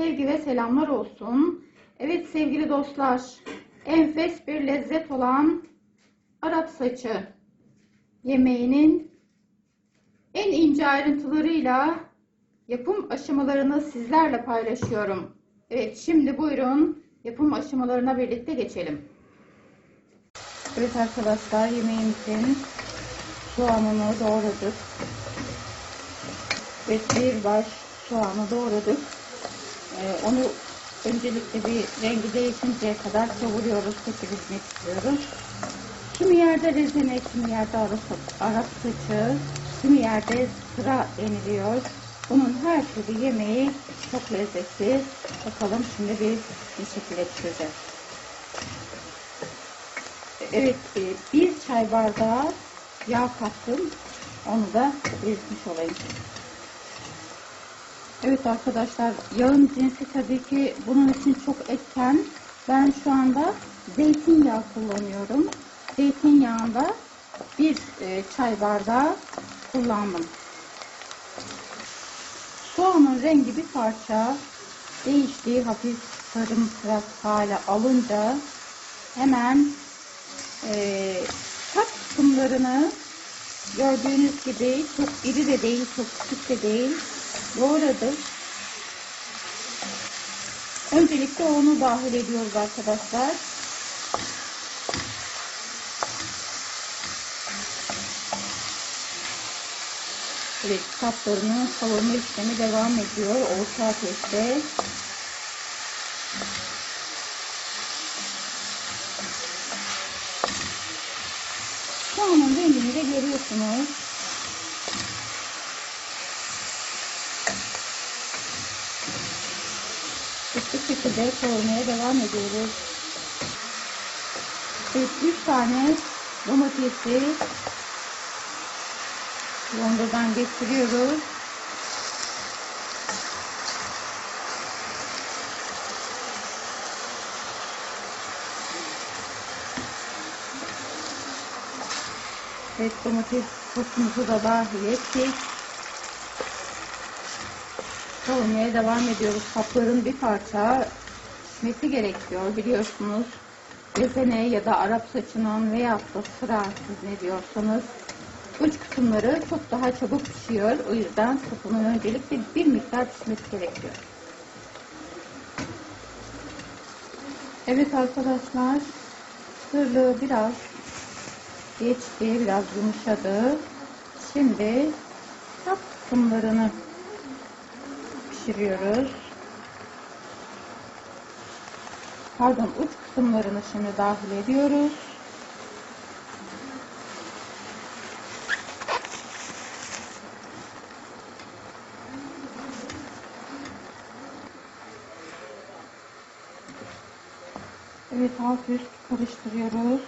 sevgi ve selamlar olsun. Evet sevgili dostlar, enfes bir lezzet olan Arap saçı yemeğinin en ince ayrıntılarıyla yapım aşamalarını sizlerle paylaşıyorum. Evet şimdi buyurun yapım aşamalarına birlikte geçelim. Evet arkadaşlar yemeğimizin soğanını doğradık. Ve bir baş soğanı doğradık. Ee, onu öncelikle bir rengi değişinceye kadar kavuruyoruz. Pekiştirmek istiyorum. Kimi yerde rezene, kimi yerde Arap, Arap saçı, kimi yerde sıra deniliyor. Bunun her türlü yemeği çok lezzetli. Bakalım şimdi bir bir şekilde pişireceğiz. Evet, e, bir çay bardağı yağ kattım. Onu da belirtmiş olayım. Evet arkadaşlar, yağın cinsi tabii ki bunun için çok etken. Ben şu anda zeytinyağı kullanıyorum. Zeytinyağında bir e, çay bardağı kullandım. Soğanın rengi bir parça değiştiği hafif sarımtırak hale alınca hemen e, kat kısımlarını gördüğünüz gibi çok iri de değil, çok küçük de değil doğradım. Öncelikle onu dahil ediyoruz arkadaşlar. Evet, saplarının kavurma işlemi devam ediyor. Orta ateşte. Soğanın rengini de görüyorsunuz. Kısık şekilde kavurmaya devam ediyoruz. Evet, 3 tane domatesi rondodan geçiriyoruz. Evet domates sosumuzu da dahil ettik. Kavurmaya devam ediyoruz. Kapların bir parça pişmesi gerekiyor biliyorsunuz. Bezene ya da Arap saçının veya da sıra siz ne diyorsanız uç kısımları çok daha çabuk pişiyor. O yüzden sosunun öncelikle bir miktar pişmesi gerekiyor. Evet arkadaşlar sırlığı biraz geçti. Biraz yumuşadı. Şimdi tat kısımlarını pişiriyoruz. Pardon uç kısımlarını şimdi dahil ediyoruz. Evet alt üst karıştırıyoruz.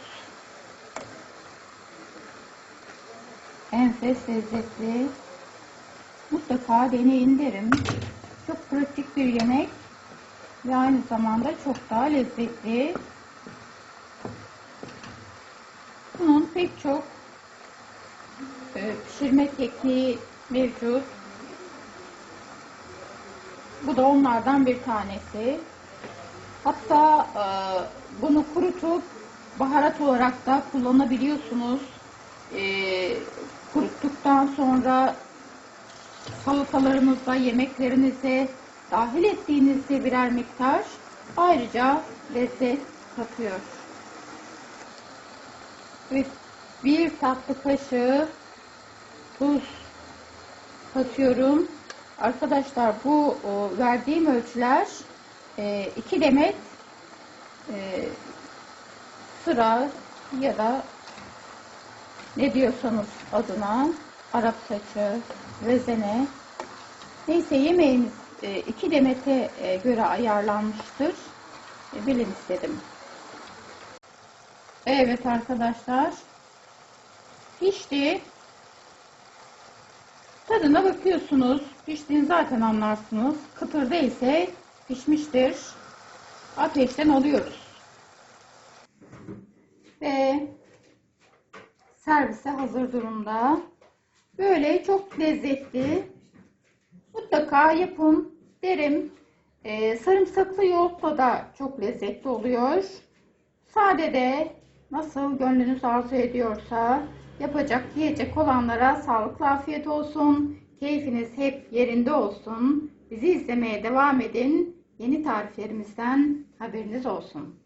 Enfes lezzetli. Mutlaka deneyin derim. Pratik bir yemek ve aynı zamanda çok daha lezzetli. Bunun pek çok e, pişirme tekniği mevcut. Bu da onlardan bir tanesi. Hatta e, bunu kurutup baharat olarak da kullanabiliyorsunuz. E, kuruttuktan sonra salatalarınızda, yemeklerinize dahil ettiğinizde birer miktar ayrıca lezzet katıyor. Ve bir tatlı kaşığı tuz katıyorum. Arkadaşlar bu o, verdiğim ölçüler 2 e, demet e, sıra ya da ne diyorsanız adına Arap saçı, rezene neyse yemeğimiz e, 2 demete e, göre ayarlanmıştır. E, bilin istedim. Evet arkadaşlar. Pişti. Tadına bakıyorsunuz. Piştiğini zaten anlarsınız. Kıtır değilse pişmiştir. Ateşten alıyoruz. Ve servise hazır durumda. Böyle çok lezzetli. Mutlaka yapın derim. Ee, sarımsaklı yoğurtla da çok lezzetli oluyor. Sade de nasıl gönlünüz arzu ediyorsa yapacak, yiyecek olanlara sağlıklı afiyet olsun. Keyfiniz hep yerinde olsun. Bizi izlemeye devam edin. Yeni tariflerimizden haberiniz olsun.